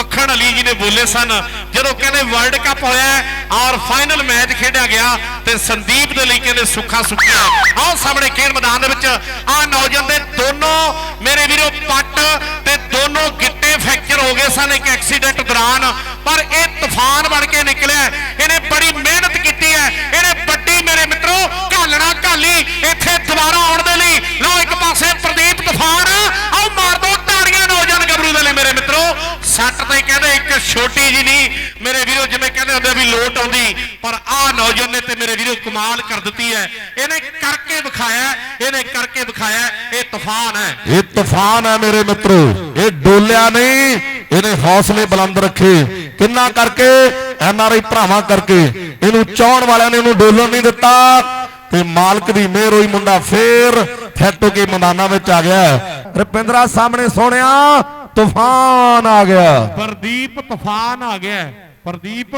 ਮੱਖਣ ਅਲੀ ਜੀ ਨੇ ਬੋਲੇ ਸਨ। ਜਦੋਂ ਕਹਿੰਦੇ ਵਰਲਡ ਕੱਪ ਹੋਇਆ ਔਰ ਫਾਈਨਲ ਮੈਚ ਖੇਡਿਆ ਗਿਆ ਤੇ ਸੰਦੀਪ ਦੇ ਲਈ ਕਹਿੰਦੇ ਸੁੱਖਾ ਸੁੱਖਿਆ ਆਹ ਸਾਹਮਣੇ ਖੇਡ ਮੈਦਾਨ ਦੇ ਵਿੱਚ ਆਹ ਨੌਜਵਾਨ ਦੇ ਦੋਨੋਂ ਮੇਰੇ ਵੀਰੋ ਪੱਟ ਤੇ ਦੋਨੋਂ ਗਿੱਟੇ ਫ੍ਰੈਕਚਰ ਹੋ ਗਏ ਸਨ, ਇੱਕ ਐਕਸੀਡੈਂਟ ਦੌਰਾਨ। ਪਰ ਇਹ ਤੂਫਾਨ ਬਣ ਕੇ ਨਿਕਲਿਆ ਇਹਨੇ ਬੜੀ ਮਿਹਨਤ ਕੀਤੀ ਹੈ। ਇਹਨੇ ਵੱਡੀ ਮੇਰੇ ਮਿੱਤਰੋ ਘਾਲਣਾ ਘਾਲੀ। ਇੱਥੇ ਦੁਬਾਰਾ ਆਉਣ ਸੱਟ ਤੇ ਕਹਿੰਦੇ ਇੱਕ ਛੋਟੀ ਜੀ ਨਹੀਂ, ਮੇਰੇ ਵੀਰੋ, ਜਿਵੇਂ ਕਹਿੰਦੇ ਹੁੰਦੇ ਵੀ ਲੋਟ ਆਉਂਦੀ, ਪਰ ਆਹ ਨੌਜਵਾਨ ਨੇ ਤੇ ਮੇਰੇ ਵੀਰੋ ਕਮਾਲ ਕਰ ਦਿੱਤੀ ਹੈ। ਇਹਨੇ ਕਰਕੇ ਵਿਖਾਇਆ, ਇਹਨੇ ਕਰਕੇ ਵਿਖਾਇਆ, ਇਹ ਤੂਫਾਨ ਹੈ। ਇਹ ਤੂਫਾਨ ਹੈ ਮੇਰੇ ਮਿੱਤਰੋ, ਇਹ ਡੋਲਿਆ ਨਹੀਂ, ਇਹਨੇ ਹੌਸਲੇ ਬੁਲੰਦ ਰੱਖੇ। ਕਿੰਨਾ ਕਰਕੇ? ਐਨ ਆਰ ਆਈ ਭਰਾਵਾਂ ਕਰਕੇ। ਇਹਨੂੰ ਚਾਹਣ ਵਾਲਿਆਂ ਨੇ ਇਹਨੂੰ ਡੋਲਣ ਨਹੀਂ ਦਿੱਤਾ। ਤੇ ਮਾਲਕ ਦੀ ਮਿਹਰ ਹੋਈ ਮੁੰਡਾ ਫੇਰ, ਫਿੱਟ ਕੇ ਮੈਦਾਨਾਂ ਵਿੱਚ ਆ ਗਿਆ। ਰਪਿੰਦਰਾ ਸਾਹਮਣੇ ਸੋਹਣਿਆ। ਤੂਫਾਨ ਆ ਗਿਆ। ਪ੍ਰਦੀਪ ਤੂਫਾਨ ਆ ਗਿਆ। ਹੈ। ਪ੍ਰਦੀਪ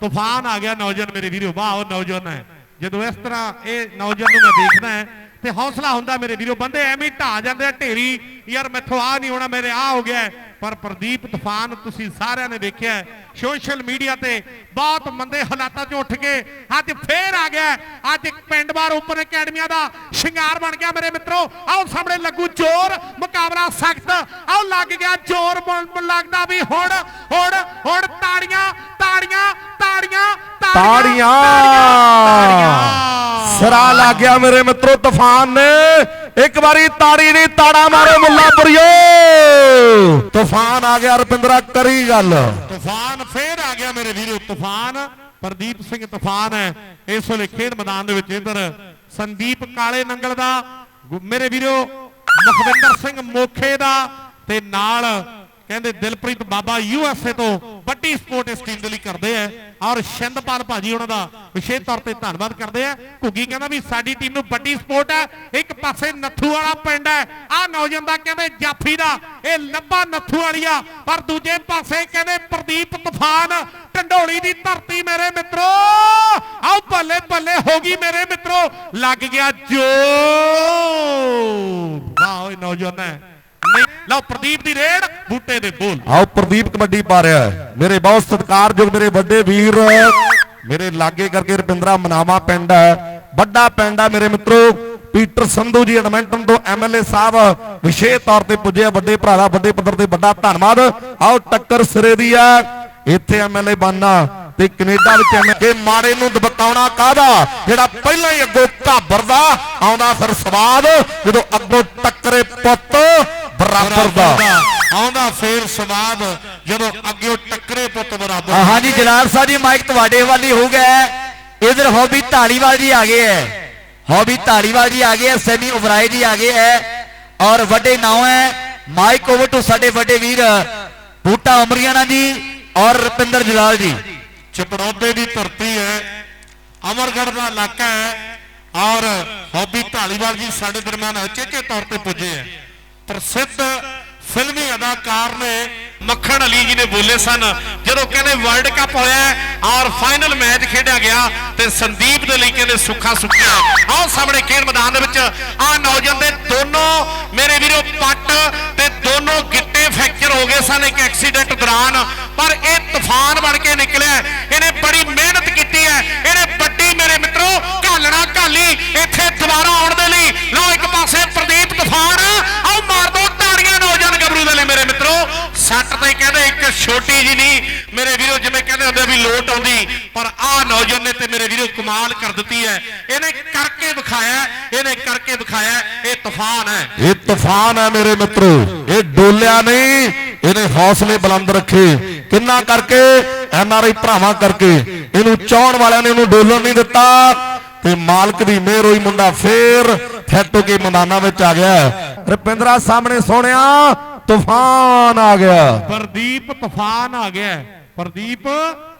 ਤੂਫਾਨ ਆ ਗਿਆ। ਨੌਜਵਾਨ ਮੇਰੇ ਵੀਰੋ, ਵਾਹ, ਉਹ ਨੌਜਵਾਨ ਹੈ। ਜਦੋਂ ਇਸ ਤਰ੍ਹਾਂ ਇਹ ਨੌਜਵਾਨ ਨੂੰ ਮੈਂ ਦੇਖਦਾ ਹੈ ਤੇ ਹੌਸਲਾ ਹੁੰਦਾ ਮੇਰੇ ਵੀਰੋ ਬੰਦੇ ਐਵੇਂ ਢਾ ਜਾਂਦੇ ਆ ਢੇਰੀ ਯਾਰ ਮੈਥੋਂ ਆ ਨਹੀਂ ਹੋਣਾ ਮੇਰੇ ਆ ਹੋ ਗਿਆ। ਪਰ ਪ੍ਰਦੀਪ ਤੂਫਾਨ ਤੁਸੀਂ ਸਾਰਿਆਂ ਨੇ ਵੇਖਿਆ ਹੈ। ਸੋਸ਼ਲ ਮੀਡੀਆ ਤੇ ਬਹੁਤ ਮੰਦੇ ਹਾਲਾਤਾਂ 'ਚ ਉੱਠ ਕੇ ਅੱਜ ਫੇਰ ਆ ਗਿਆ। ਅੱਜ ਇੱਕ ਪਿੰਡ ਬਾਰ ਓਪਨ ਅਕੈਡਮੀਆਂ ਦਾ ਸ਼ਿੰਗਾਰ ਬਣ ਗਿਆ ਮੇਰੇ ਮਿੱਤਰੋ ਆਓ ਸਾਹਮਣੇ ਲੱਗੂ ਜ਼ੋਰ ਮੁਕਾਬਲਾ ਸਖਤ ਆਓ ਲੱਗ ਗਿਆ ਜ਼ੋਰ ਲੱਗਦਾ ਵੀ ਹੁਣ ਹੁਣ ਹੁਣ ਤਾੜੀਆਂ ਤਾੜੀਆਂ ਤਾੜੀਆਂ ਤਾੜੀਆਂ। ਸਰਾ ਲੱਗ ਗਿਆ ਮੇਰੇ ਮਿੱਤਰੋ, ਤੂਫਾਨ ਨੇ। ਇੱਕ ਵਾਰੀ ਤਾੜੀ ਨਹੀਂ, ਤਾੜਾ ਮਾਰੋ ਮੁੱਲਾਪੁਰੀਓ ਤੂਫਾਨ ਆ ਗਿਆ ਰਪਿੰਦਰਾ, ਕਰੀ ਗੱਲ। ਤੂਫਾਨ ਫੇਰ ਆ ਗਿਆ ਮੇਰੇ ਵੀਰੋ, ਤੂਫਾਨ। ਪ੍ਰਦੀਪ ਸਿੰਘ ਤੂਫਾਨ ਹੈ। ਇਸ ਵੇਲੇ ਖੇਡ ਮੈਦਾਨ ਦੇ ਵਿੱਚ ਇਧਰ ਸੰਦੀਪ ਕਾਲੇ ਨੰਗਲ ਦਾ ਮੇਰੇ ਵੀਰੋ, ਮੁਖਵਿੰਦਰ ਸਿੰਘ ਮੋਖੇ ਦਾ ਤੇ ਨਾਲ ਕਹਿੰਦੇ ਦਿਲਪ੍ਰੀਤ ਬਾਬਾ ਯੂਐਸਏ ਤੋਂ ਵੱਡੀ ਸਪੋਰਟ ਇਸ ਟੀਮ ਦੇ ਲਈ ਕਰਦੇ ਆ। ਔਰ ਸ਼ਿੰਦਪਾਲ ਭਾਜੀ ਉਹਨਾਂ ਦਾ ਵਿਸ਼ੇਸ਼ ਤੌਰ ਤੇ ਧੰਨਵਾਦ ਕਰਦੇ ਆ। ਘੁੱਗੀ ਕਹਿੰਦਾ ਵੀ ਸਾਡੀ ਟੀਮ ਨੂੰ ਵੱਡੀ ਸਪੋਰਟ ਹੈ ਇੱਕ ਪਾਸੇ ਨੱਥੂ ਵਾਲਾ ਪਿੰਡ ਹੈ ਆ ਨੌਜਵਾਨ ਦਾ ਕਹਿੰਦੇ ਜਾਫੀ ਦਾ। ਇਹ ਲੱਭਾ ਨੱਥੂ ਵਾਲੀਆ ਪਰ ਦੂਜੇ ਪਾਸੇ ਕਹਿੰਦੇ ਪ੍ਰਦੀਪ ਤੂਫਾਨ ਢੰਡੋਲੀ ਦੀ ਧਰਤੀ ਮੇਰੇ ਮਿੱਤਰੋ। ਆਓ ਬੱਲੇ ਬੱਲੇ ਹੋ ਗਈ ਮੇਰੇ ਮਿੱਤਰੋ। ਲੱਗ ਗਿਆ ਜੋ ਵਾਹ ਓਏ ਨੌਜਵਾਨ ਹੈ। ਨਹੀਂ ਲਓ ਪ੍ਰਦੀਪ ਦੀ ਰੇਡ, ਬੂਟੇ ਦੇ ਬੋਲ। ਆਓ ਪ੍ਰਦੀਪ ਕਬੱਡੀ ਪਾ ਰਿਹਾ ਹੈ। ਮੇਰੇ ਬਹੁਤ ਸਤਿਕਾਰਯੋਗ ਮੇਰੇ ਵੱਡੇ ਵੀਰ, ਮੇਰੇ ਲਾਗੇ ਕਰਕੇ ਰਪਿੰਦਰਾ ਮਨਾਵਾ ਪਿੰਡ ਹੈ। ਵੱਡਾ ਪਿੰਡ ਹੈ ਮੇਰੇ ਮਿੱਤਰੋ। ਪੀਟਰ ਸੰਧੂ ਜੀ ਐਡਮਿੰਟਨ ਤੋਂ ਐਮਐਲਏ ਸਾਹਿਬ ਵਿਸ਼ੇਸ਼ ਤੌਰ ਤੇ ਪੁੱਜੇ ਵੱਡੇ ਭਰਾ ਦਾ ਵੱਡੇ ਪੱਧਰ ਤੇ ਵੱਡਾ ਧੰਨਵਾਦ। ਆਓ ਟੱਕਰ ਸਿਰੇ ਦੀ ਆ ਇੱਥੇ ਐਮਐਲਏ ਬਣਨਾ ਤੇ ਕੈਨੇਡਾ ਵਿੱਚ ਐਵੇਂ ਕਿ ਮਾੜੇ ਨੂੰ ਦਬਕਾਉਣਾ ਕਾਹਦਾ? ਜਿਹੜਾ ਪਹਿਲਾਂ ਹੀ ਅੱਗੋਂ ਘਾਬਰਦਾ, ਆਉਂਦਾ ਫਿਰ ਸਵਾਦ। ਜਦੋਂ ਅੱਗੋਂ ਟੱਕਰੇ ਪੁੱਤ ਬਰਾਬਰ ਦਾ ਆਉਂਦਾ ਫੇਰ ਸਵਾਦ ਜਦੋਂ ਅੱਗੇ ਟੱਕਰੇ ਪੁੱਤ ਬਰਾਬਰ। ਹਾਂਜੀ ਜਲਾਲ ਸਾਹਿਬ ਜੀ ਮਾਈਕ ਤੁਹਾਡੇ ਵੱਲ ਹੀ ਹੋਊਗਾ। ਇਧਰ ਹੌਬੀ ਢਾਲੀਵਾਲ ਜੀ ਆ ਗਏ ਹੈ ਹੌਬੀ ਢਾਲੀਵਾਲ ਜੀ ਆ ਗਏ ਹੈ ਸੈਮੀ ਉਬਰਾਏ ਜੀ ਆ ਗਏ ਹੈ ਔਰ ਵੱਡੇ ਨਾਮ ਹੈ ਮਾਈਕ ਓਵਰ ਟੂ ਸਾਡੇ ਵੱਡੇ ਵੀਰ ਬੂਟਾ ਅਮਰੀਆਣਾ ਜੀ ਔਰ ਰਪਿੰਦਰ ਜਲਾਲ ਜੀ। ਚਪੜੌਦੇ ਦੀ ਧਰਤੀ ਹੈ ਅਮਰਗੜ੍ਹ ਦਾ ਇਲਾਕਾ ਹੈ ਔਰ ਹੌਬੀ ਢਾਲੀਵਾਲ ਜੀ ਸਾਡੇ ਦਰਮਿਆਨ ਅਚੇਚੇ ਤੌਰ ਤੇ ਪੁੱਜੇ ਹੈ ਪ੍ਰਸਿੱਧ ਫਿਲਮੀ ਅਦਾਕਾਰ ਨੇ ਮੱਖਣ ਅਲੀ ਜੀ ਨੇ ਬੋਲੇ ਸਨ। ਜਦੋਂ ਕਹਿੰਦੇ ਵਰਲਡ ਕੱਪ ਹੋਇਆ ਔਰ ਫਾਈਨਲ ਮੈਚ ਖੇਡਿਆ ਗਿਆ ਤੇ ਸੰਦੀਪ ਦੇ ਲਈ ਕਹਿੰਦੇ ਸੁੱਖਾ ਸੁੱਖਿਆ। ਆਹ ਸਾਹਮਣੇ ਖੇਡ ਮੈਦਾਨ ਦੇ ਵਿੱਚ ਆਹ ਨੌਜਵਾਨ ਦੇ ਦੋਨੋਂ ਮੇਰੇ ਵੀਰੋ ਪੱਟ ਤੇ ਦੋਨੋਂ ਗਿੱਟੇ ਫ੍ਰੈਕਚਰ ਹੋ ਗਏ ਸਨ ਇੱਕ ਐਕਸੀਡੈਂਟ ਦੌਰਾਨ। ਪਰ ਇਹ ਤੂਫਾਨ ਬਣ ਕੇ ਨਿਕਲਿਆ। ਇਹਨੇ ਬੜੀ ਮਿਹਨਤ ਕੀਤੀ ਹੈ। ਇਹਨੇ ਵੱਡੀ ਮੇਰੇ ਮਿੱਤਰੋ ਘਾਲਣਾ ਘਾਲੀ। ਇੱਥੇ ਛੋਟੀ ਜੀ ਨਹੀਂ, ਮੇਰੇ ਵੀਰੋ, ਜਿਵੇਂ ਕਹਿੰਦੇ ਹੁੰਦੇ ਵੀ ਲੋਟ ਆਉਂਦੀ, ਪਰ ਆਹ ਨੌਜਵਾਨ ਨੇ ਤੇ ਮੇਰੇ ਵੀਰੋ ਕਮਾਲ ਕਰ ਦਿੱਤੀ ਹੈ। ਇਹਨੇ ਕਰਕੇ ਵਿਖਾਇਆ, ਇਹਨੇ ਕਰਕੇ ਵਿਖਾਇਆ, ਇਹ ਤੂਫਾਨ ਹੈ। ਇਹ ਤੂਫਾਨ ਹੈ ਮੇਰੇ ਮਿੱਤਰੋ, ਇਹ ਡੋਲਿਆ ਨਹੀਂ, ਇਹਨੇ ਹੌਸਲੇ ਬੁਲੰਦ ਰੱਖੇ। ਕਿੰਨਾ ਕਰਕੇ? ਐਨ ਆਰ ਆਈ ਭਰਾਵਾਂ ਕਰਕੇ। ਇਹਨੂੰ ਚਾਹਣ ਵਾਲਿਆਂ ਨੇ ਇਹਨੂੰ ਡੋਲਣ ਨਹੀਂ ਦਿੱਤਾ। ਤੇ ਮਾਲਕ ਦੀ ਮਿਹਰ ਹੋਈ ਮੁੰਡਾ ਫੇਰ, ਫਿੱਟ ਕੇ ਮੈਦਾਨਾਂ ਵਿੱਚ ਆ ਗਿਆ। ਰਪਿੰਦਰਾ ਸਾਹਮਣੇ ਸੋਹਣਿਆ। ਤੂਫਾਨ ਆ ਗਿਆ। ਪ੍ਰਦੀਪ ਤੂਫਾਨ ਆ ਗਿਆ। ਹੈ। ਪ੍ਰਦੀਪ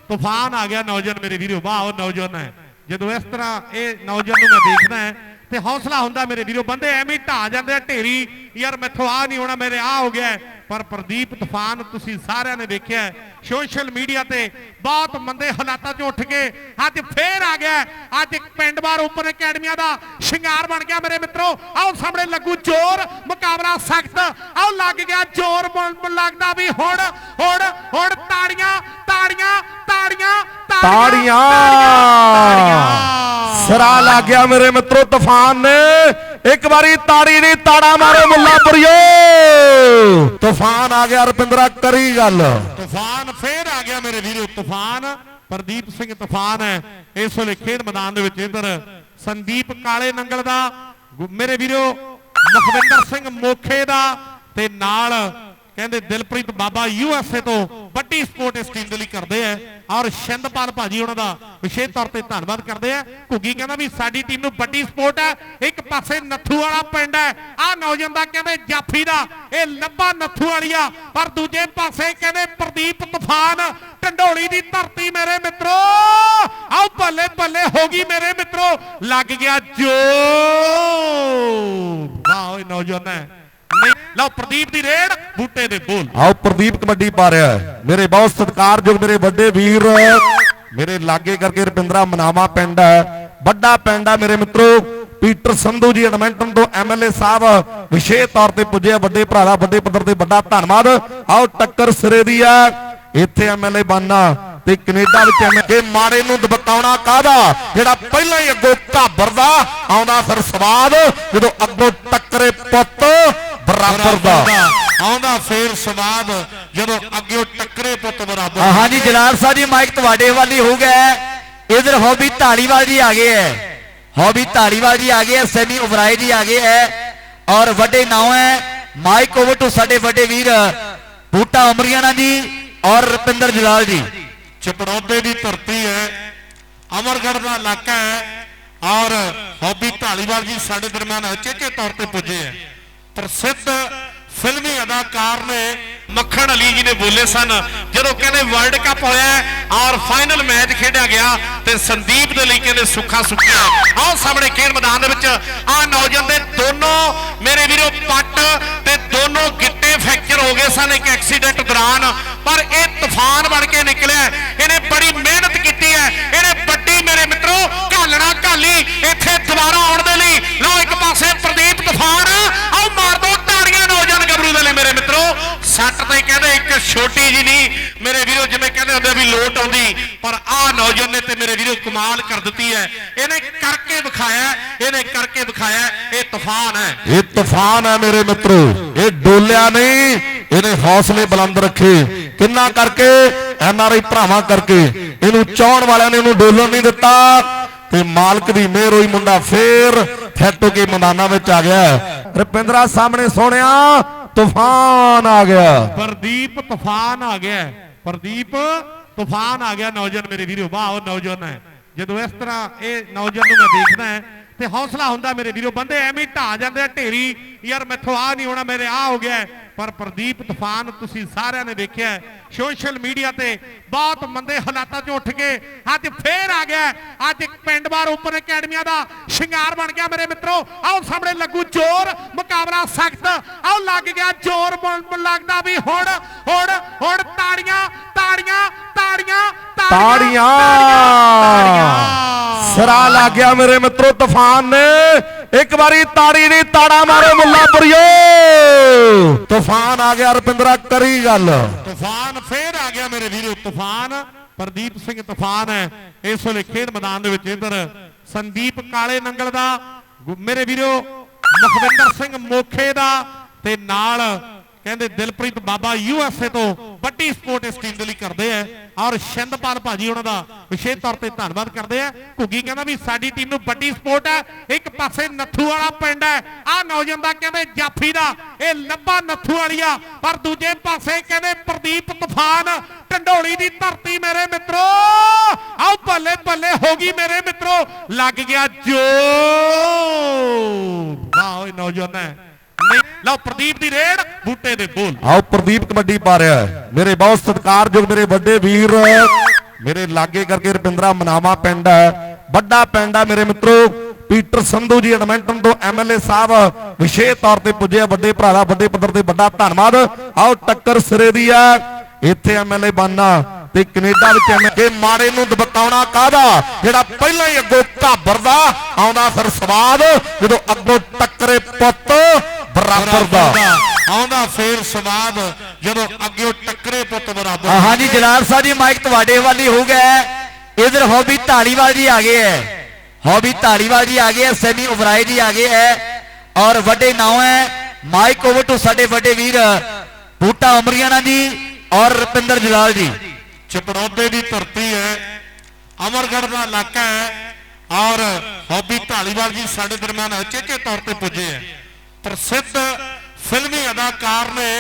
ਤੂਫਾਨ ਆ ਗਿਆ। ਨੌਜਵਾਨ ਮੇਰੇ ਵੀਰੋ, ਵਾਹ, ਉਹ ਨੌਜਵਾਨ ਹੈ। ਜਦੋਂ ਇਸ ਤਰ੍ਹਾਂ ਇਹ ਨੌਜਵਾਨ ਨੂੰ ਮੈਂ ਦੇਖਦਾ ਹੈ ਤੇ ਹੌਸਲਾ ਹੁੰਦਾ ਮੇਰੇ ਵੀਰੋ, ਬੰਦੇ ਐਵੇਂ ਹੀ ਢਾ ਜਾਂਦੇ ਆ ਢੇਰੀ, ਯਾਰ ਮੈਥੋਂ ਆ ਨਹੀਂ ਹੋਣਾ, ਮੇਰੇ ਆ ਹੋ ਗਿਆ। ਪਰ ਪ੍ਰਦੀਪ ਤੂਫਾਨ ਤੁਸੀਂ ਸਾਰਿਆਂ ਨੇ ਵੇਖਿਆ। ਸੋਸ਼ਲ ਮੀਡੀਆ ਤੇ ਬਹੁਤ ਮੰਦੇ ਹਾਲਾਤਾਂ 'ਚ ਉੱਠ ਕੇ ਅੱਜ ਫੇਰ ਆ ਗਿਆ। ਅੱਜ ਪਿੰਡ ਬਾਰ ਓਪਨ ਅਕੈਡਮੀਆਂ ਦਾ ਸ਼ਿੰਗਾਰ ਬਣ ਗਿਆ ਮੇਰੇ ਮਿੱਤਰੋ ਆਓ ਸਾਹਮਣੇ ਲੱਗੂ ਜ਼ੋਰ ਮੁਕਾਬਲਾ ਸਖਤ ਆਓ ਲੱਗ ਗਿਆ ਜ਼ੋਰ ਲੱਗਦਾ ਵੀ ਹੁਣ ਹੁਣ ਹੁਣ ਤਾੜੀਆਂ ਤਾੜੀਆਂ ਤਾੜੀਆਂ ਤਾੜੀਆਂ ਤਾੜੀਆਂ। ਸਰਾ ਲੱਗ ਗਿਆ ਮੇਰੇ ਮਿੱਤਰੋ, ਤੂਫਾਨ ਨੇ। ਇੱਕ ਵਾਰੀ ਤਾੜੀ ਨਹੀਂ, ਤਾੜਾ ਮਾਰੋ ਮੁੱਲਾਪੁਰੀਓ। ਤੂਫਾਨ ਆ ਗਿਆ ਰੁਪਿੰਦਰਾ, ਕਰੀ ਗੱਲ। ਤੂਫਾਨ ਫੇਰ ਆ ਗਿਆ ਮੇਰੇ ਵੀਰੋ, ਤੂਫਾਨ। ਪ੍ਰਦੀਪ ਸਿੰਘ ਤੂਫਾਨ ਹੈ। ਇਸ ਵੇਲੇ ਖੇਡ ਮੈਦਾਨ ਦੇ ਵਿੱਚ ਇਧਰ ਸੰਦੀਪ ਕਾਲੇ ਨੰਗਲ ਦਾ। ਮੇਰੇ ਵੀਰੋ, ਮੁਖਵਿੰਦਰ ਸਿੰਘ ਮੋਖੇ ਦਾ ਤੇ ਨਾਲ ਕਹਿੰਦੇ ਦਿਲਪ੍ਰੀਤ ਬਾਬਾ ਯੂਐਸਏ ਤੋਂ ਵੱਡੀ ਸਪੋਰਟ ਇਸ ਟੀਮ ਦੇ ਲਈ ਕਰਦੇ ਆ। ਔਰ ਸ਼ਿੰਦਪਾਲ ਭਾਜੀ ਉਹਨਾਂ ਦਾ ਵਿਸ਼ੇਸ਼ ਤੌਰ ਤੇ ਧੰਨਵਾਦ ਕਰਦੇ ਆ। ਘੁੱਗੀ ਕਹਿੰਦਾ ਵੀ ਸਾਡੀ ਟੀਮ ਨੂੰ ਵੱਡੀ ਸਪੋਰਟ ਹੈ ਇੱਕ ਪਾਸੇ ਨੱਥੂ ਵਾਲਾ ਪਿੰਡ ਹੈ। ਆ ਨੌਜਵਾਨ ਦਾ ਕਹਿੰਦੇ ਜਾਫੀ ਦਾ, ਇਹ ਲੱਭਾ ਨੱਥੂ ਵਾਲੀਆ ਪਰ ਦੂਜੇ ਪਾਸੇ ਕਹਿੰਦੇ ਪ੍ਰਦੀਪ ਤੂਫਾਨ, ਢੰਡੋਲੀ ਦੀ ਧਰਤੀ ਮੇਰੇ ਮਿੱਤਰੋ। ਆਓ ਬੱਲੇ ਬੱਲੇ ਹੋ ਗਈ ਮੇਰੇ ਮਿੱਤਰੋ। ਲੱਗ ਗਿਆ ਜੋ ਵਾਹ ਓਏ ਨੌਜਵਾਨ ਹੈ। ਨਹੀਂ। ਲਓ ਪ੍ਰਦੀਪ ਦੀ ਰੇਡ, ਬੂਟੇ ਦੇ ਬੋਲ। ਆਓ ਪ੍ਰਦੀਪ ਕਬੱਡੀ ਪਾ ਰਿਹਾ ਹੈ। ਮੇਰੇ ਬਹੁਤ ਸਤਿਕਾਰਯੋਗ ਮੇਰੇ ਵੱਡੇ ਵੀਰ, ਮੇਰੇ ਲਾਗੇ ਕਰਕੇ ਰੁਪਿੰਦਰਾ ਮਨਾਵਾ ਪਿੰਡ ਹੈ। ਵੱਡਾ ਪਿੰਡ ਹੈ ਮੇਰੇ ਮਿੱਤਰੋ। ਪੀਟਰ ਸੰਧੂ ਜੀ ਐਡਮਿੰਟਨ ਤੋਂ ਐਮਐਲਏ ਸਾਹਿਬ ਵਿਸ਼ੇਸ਼ ਤੌਰ ਤੇ ਪੁੱਜੇ ਵੱਡੇ ਭਰਾ ਦਾ, ਵੱਡੇ ਪੱਧਰ ਤੇ ਵੱਡਾ ਧੰਨਵਾਦ। ਆਓ ਟੱਕਰ ਸਿਰੇ ਦੀ ਆ ਇੱਥੇ ਐਮਐਲਏ ਬਣਨਾ ਤੇ ਕੈਨੇਡਾ ਵਿੱਚ ਐਮਐਲਏ ਮਾੜੇ ਨੂੰ ਦਬਕਾਉਣਾ ਕਾਹਦਾ? ਜਿਹੜਾ ਪਹਿਲਾਂ ਹੀ ਅੱਗੋਂ ਘਾਬਰਦਾ, ਆਉਂਦਾ ਫਿਰ ਸਵਾਦ। ਜਦੋਂ ਅੱਗੋਂ ਟੱਕਰੇ ਪੁੱਤ ਬਰਾਬਰ ਦਾ। ਆਉਂਦਾ ਫੇਰ ਸਵਾਦ ਜਦੋਂ ਅੱਗੇ ਟੱਕਰੇ ਪੁੱਤ ਬਰਾਬਰ ਹਾਂਜੀ ਜਲਾਲ ਸਾਹਿਬ ਜੀ ਮਾਈਕ ਤੁਹਾਡੇ ਵੱਲ ਹੀ ਗਿਆ ਇਧਰ ਹੌਬੀ ਢਾਲੀਵਾਲ ਜੀ ਆ ਗਏ ਹੈ ਹੌਬੀ ਢਾਲੀਵਾਲ ਜੀ ਆ ਗਏ ਹੈ ਸੈਮੀ ਉਬਰਾਏ ਜੀ ਆ ਗਏ ਹੈ ਔਰ ਵੱਡੇ ਨਾਮ ਹੈ ਮਾਈਕ ਓਵਰ ਟੂ ਸਾਡੇ ਵੱਡੇ ਵੀਰ ਬੂਟਾ ਅਮਰੀਆਣਾ ਜੀ ਔਰ ਰੁਪਿੰਦਰ ਜਲਾਲ ਜੀ। ਚਪੜੌਦੇ ਦੀ ਧਰਤੀ ਹੈ ਅਮਰਗੜ੍ਹ ਦਾ ਇਲਾਕਾ ਹੈ ਔਰ ਹੌਬੀ ਢਾਲੀਵਾਲ ਜੀ ਸਾਡੇ ਦਰਮਿਆਨ ਅਚੇਚੇ ਤੌਰ ਤੇ ਪੁੱਜੇ ਹੈ ਪ੍ਰਸਿੱਧ ਫਿਲਮੀ ਅਦਾਕਾਰ ਨੇ ਮੱਖਣ ਅਲੀ ਜੀ ਨੇ ਬੋਲੇ ਸਨ। ਜਦੋਂ ਕਹਿੰਦੇ ਵਰਲਡ ਕੱਪ ਹੋਇਆ ਔਰ ਫਾਈਨਲ ਮੈਚ ਖੇਡਿਆ ਗਿਆ ਤੇ ਸੰਦੀਪ ਦੇ ਲਈ ਕਹਿੰਦੇ ਸੁੱਖਾ ਸੁੱਖਿਆ ਆਓ ਸਾਹਮਣੇ ਖੇਡ ਮੈਦਾਨ ਦੇ ਵਿੱਚ ਆਹ ਨੌਜਵਾਨ ਦੇ ਦੋਨੋਂ ਮੇਰੇ ਵੀਰੋ ਪੱਟ ਤੇ ਦੋਨੋਂ ਗਿੱਟੇ ਫ੍ਰੈਕਚਰ ਹੋ ਗਏ ਸਨ ਇੱਕ ਐਕਸੀਡੈਂਟ ਦੌਰਾਨ। ਪਰ ਇਹ ਤੂਫਾਨ ਬਣ ਕੇ ਨਿਕਲਿਆ। ਇਹਨੇ ਬੜੀ ਮਿਹਨਤ ਕੀਤੀ ਹੈ। ਇਹਨੇ ਵੱਡੀ ਮੇਰੇ ਮਿੱਤਰੋ ਘਾਲਣਾ ਘਾਲੀ। ਛੋਟੀ ਜੀ ਨਹੀਂ, ਮੇਰੇ ਵੀਰੋ, ਜਿਵੇਂ ਕਹਿੰਦੇ ਹੁੰਦੇ ਵੀ ਲੋਟ ਆਉਂਦੀ, ਪਰ ਆਹ ਨੌਜਵਾਨ ਨੇ ਤੇ ਮੇਰੇ ਵੀਰੋ ਕਮਾਲ ਕਰ ਦਿੱਤੀ ਹੈ। ਇਹਨੇ ਕਰਕੇ ਵਿਖਾਇਆ, ਇਹਨੇ ਕਰਕੇ ਵਿਖਾਇਆ, ਇਹ ਤੂਫਾਨ ਹੈ। ਇਹ ਤੂਫਾਨ ਹੈ ਮੇਰੇ ਮਿੱਤਰੋ, ਇਹ ਡੋਲਿਆ ਨਹੀਂ ਇਹਨੇ ਹੌਸਲੇ ਬੁਲੰਦ ਰੱਖੇ। ਕਿੰਨਾ ਕਰਕੇ? ਐਨ ਆਰ ਆਈ ਭਰਾਵਾਂ ਕਰਕੇ। ਇਹਨੂੰ ਚਾਹਣ ਵਾਲਿਆਂ ਨੇ ਇਹਨੂੰ ਡੋਲਣ ਨਹੀਂ ਦਿੱਤਾ। ਤੇ ਮਾਲਕ ਦੀ ਮਿਹਰ ਹੋਈ ਮੁੰਡਾ ਫੇਰ, ਫਿੱਟ ਕੇ ਮੈਦਾਨਾਂ ਵਿੱਚ ਆ ਗਿਆ। ਰਪਿੰਦਰਾ ਸਾਹਮਣੇ ਸੋਹਣਿਆ। ਤੂਫਾਨ ਆ ਗਿਆ। ਪ੍ਰਦੀਪ ਤੂਫਾਨ ਆ ਗਿਆ ਹੈ। ਪ੍ਰਦੀਪ ਤੂਫਾਨ ਆ ਗਿਆ। ਨੌਜਵਾਨ ਮੇਰੇ ਵੀਰੋ, ਵਾਹ, ਉਹ ਨੌਜਵਾਨ ਹੈ। ਜਦੋਂ ਇਸ ਤਰ੍ਹਾਂ ਇਹ ਨੌਜਵਾਨ ਨੂੰ ਮੈਂ ਦੇਖਦਾ ਹੈ, ਤੇ ਹੌਸਲਾ ਹੁੰਦਾ ਮੇਰੇ ਵੀਰੋ, ਬੰਦੇ ਐਵੇਂ ਹੀ ਢਾ ਜਾਂਦੇ ਆ, ਢੇਰੀ, ਯਾਰ ਮੈਥੋਂ ਆ ਨਹੀਂ ਹੋਣਾ, ਮੇਰੇ ਆ ਹੋ ਗਿਆ ਪਰ ਪ੍ਰਦੀਪ ਤੂਫਾਨ ਤੁਸੀਂ ਸਾਰਿਆਂ ਨੇ ਵੇਖਿਆ ਸੋਸ਼ਲ ਮੀਡੀਆ ਤੇ ਬਹੁਤ ਮੰਦੇ ਹਾਲਾਤਾਂ 'ਚ ਉੱਠ ਕੇ ਅੱਜ ਫੇਰ ਆ ਗਿਆ ਹੈ। ਅੱਜ ਪਿੰਡ ਬਾਰ ਓਪਨ ਅਕੈਡਮੀਆਂ ਦਾ ਸ਼ਿੰਗਾਰ ਬਣ ਗਿਆ ਮੇਰੇ ਮਿੱਤਰੋ। ਆਓ ਸਾਹਮਣੇ ਲੱਗੂ ਜ਼ੋਰ, ਮੁਕਾਬਲਾ ਸਖਤ। ਆਓ ਲੱਗ ਗਿਆ ਜ਼ੋਰ ਲੱਗਦਾ ਵੀ ਹੁਣ ਹੁਣ ਹੁਣ ਤਾੜੀਆਂ ਤਾੜੀਆਂ ਤਾੜੀਆਂ ਤਾੜੀਆਂ ਸਰਾ ਲੱਗ ਗਿਆ ਮੇਰੇ ਮਿੱਤਰੋ ਤੂਫਾਨ ਨੇ। ਇੱਕ ਵਾਰੀ ਤਾੜੀ ਨਹੀਂ, ਤਾੜਾ ਮਾਰੋ ਮੁੱਲਾਪੁਰੀਓ। ਤੂਫਾਨ ਆ ਗਿਆ ਰੁਪਿੰਦਰਾ, ਕਰੀ ਗੱਲ। ਤੂਫਾਨ ਫੇਰ ਆ ਗਿਆ ਮੇਰੇ ਵੀਰੋ, ਤੂਫਾਨ। ਪ੍ਰਦੀਪ ਸਿੰਘ ਤੂਫਾਨ ਹੈ। ਇਸ ਵੇਲੇ ਖੇਡ ਮੈਦਾਨ ਦੇ ਵਿੱਚ ਇਧਰ ਸੰਦੀਪ ਕਾਲੇ ਨੰਗਲ ਦਾ ਮੇਰੇ ਵੀਰੋ, ਲਖਵਿੰਦਰ ਸਿੰਘ ਮੋਖੇ ਦਾ ਤੇ ਨਾਲ ਕਹਿੰਦੇ ਦਿਲਪ੍ਰੀਤ ਬਾਬਾ ਯੂਐਸਏ ਤੋਂ ਵੱਡੀ ਸਪੋਰਟ ਇਸ ਟੀਮ ਦੇ ਲਈ ਕਰਦੇ ਆ ਔਰ ਸ਼ਿੰਦਪਾਲ ਭਾਜੀ ਉਹਨਾਂ ਦਾ ਵਿਸ਼ੇਸ਼ ਤੌਰ ਤੇ ਧੰਨਵਾਦ ਕਰਦੇ ਆ। ਘੁੱਗੀ ਕਹਿੰਦਾ ਵੀ ਸਾਡੀ ਟੀਮ ਨੂੰ ਵੱਡੀ ਸਪੋਰਟ ਹੈ। ਇੱਕ ਪਾਸੇ ਨੱਥੂ ਵਾਲਾ ਪਿੰਡ ਹੈ। ਆ ਨੌਜਵਾਨ ਦਾ ਕਹਿੰਦੇ ਜਾਫੀ ਦਾ। ਇਹ ਲੱਭਾ ਨੱਥੂ ਵਾਲੀਆ ਪਰ ਦੂਜੇ ਪਾਸੇ ਕਹਿੰਦੇ ਪ੍ਰਦੀਪ ਤੂਫਾਨ ਢੰਡੋਲੀ ਦੀ ਧਰਤੀ ਮੇਰੇ ਮਿੱਤਰੋ। ਆਓ ਬੱਲੇ ਭੱਲੇ ਹੋ ਗਈ ਮੇਰੇ ਮਿੱਤਰੋ। ਲੱਗ ਗਿਆ ਜੋ ਵਾਹ ਓਏ ਨੌਜਵਾਨ ਹੈ। ਲਓ ਪ੍ਰਦੀਪ ਦੀ ਰੇਡ, ਬੂਟੇ ਦੇ ਬੋਲ। ਆਓ ਪ੍ਰਦੀਪ ਕਬੱਡੀ ਪਾ ਰਿਹਾ ਹੈ। ਮੇਰੇ ਬਹੁਤ ਸਤਿਕਾਰਯੋਗ ਮੇਰੇ ਵੱਡੇ ਵੀਰ, ਮੇਰੇ ਲਾਗੇ ਕਰਕੇ ਰੁਪਿੰਦਰਾ ਮਨਾਵਾ ਪਿੰਡ ਹੈ, ਵੱਡਾ ਪਿੰਡ ਹੈ ਮੇਰੇ ਮਿੱਤਰੋ। ਪੀਟਰ ਸੰਧੂ ਜੀ ਐਡਮਿੰਟਨ ਤੋਂ ਐਮਐਲਏ ਸਾਹਿਬ ਵਿਸ਼ੇਸ਼ ਤੌਰ ਤੇ ਪੁੱਜੇ ਵੱਡੇ ਭਰਾ ਦਾ, ਵੱਡੇ ਪੱਧਰ ਤੇ ਵੱਡਾ ਧੰਨਵਾਦ। ਆਓ ਟੱਕਰ ਸਿਰੇ ਦੀ ਆ ਇੱਥੇ ਐਮਐਲਏ ਬਣਨਾ ਤੇ ਕੈਨੇਡਾ ਵਿੱਚ ਐਮਐਲਏ ਮਾੜੇ ਨੂੰ ਦਬਕਾਉਣਾ ਕਾਹਦਾ? ਜਿਹੜਾ ਪਹਿਲਾਂ ਹੀ ਅੱਗੋਂ ਘਾਬਰਦਾ, ਆਉਂਦਾ ਫਿਰ ਸਵਾਦ, ਜਦੋਂ ਅੱਗੋਂ ਟੱਕਰੇ ਪੁੱਤ ਬਰਾਬਰ ਦਾ। ਆਉਂਦਾ ਫੇਰ ਸਵਾਦ ਜਦੋਂ ਅੱਗੇ ਟੱਕਰੇ ਪੁੱਤ ਬਰਾਬਰ ਹਾਂਜੀ ਜਲਾਲ ਸਾਹਿਬ ਜੀ ਮਾਈਕ ਤੁਹਾਡੇ ਵੱਲ ਹੀ ਹੋਊਗਾ ਇਧਰ ਹੌਬੀ ਢਾਲੀਵਾਲ ਜੀ ਆ ਗਏ ਹੈ। ਹੌਬੀ ਢਾਲੀਵਾਲ ਜੀ ਆ ਗਏ ਹੈ ਸੈਮੀ ਉਬਰਾਏ ਜੀ ਆ ਗਏ ਹੈ। ਔਰ ਵੱਡੇ ਨਾਮ ਹੈ। ਮਾਈਕ ਓਵਰ ਟੂ ਸਾਡੇ ਵੱਡੇ ਵੀਰ ਬੂਟਾ ਅਮਰੀਆਣਾ ਜੀ ਔਰ ਰੁਪਿੰਦਰ ਜਲਾਲ ਜੀ। ਚਪੜੌਦੇ ਦੀ ਧਰਤੀ ਹੈ। ਅਮਰਗੜ੍ਹ ਦਾ ਇਲਾਕਾ ਹੈ। ਔਰ ਹੌਬੀ ਢਾਲੀਵਾਲ ਜੀ ਸਾਡੇ ਦਰਮਿਆਨ ਅਚੇਚੇ ਤੌਰ ਤੇ ਪੁੱਜੇ ਹੈ। ਪ੍ਰਸਿੱਧ ਫਿਲਮੀ ਅਦਾਕਾਰ ਨੇ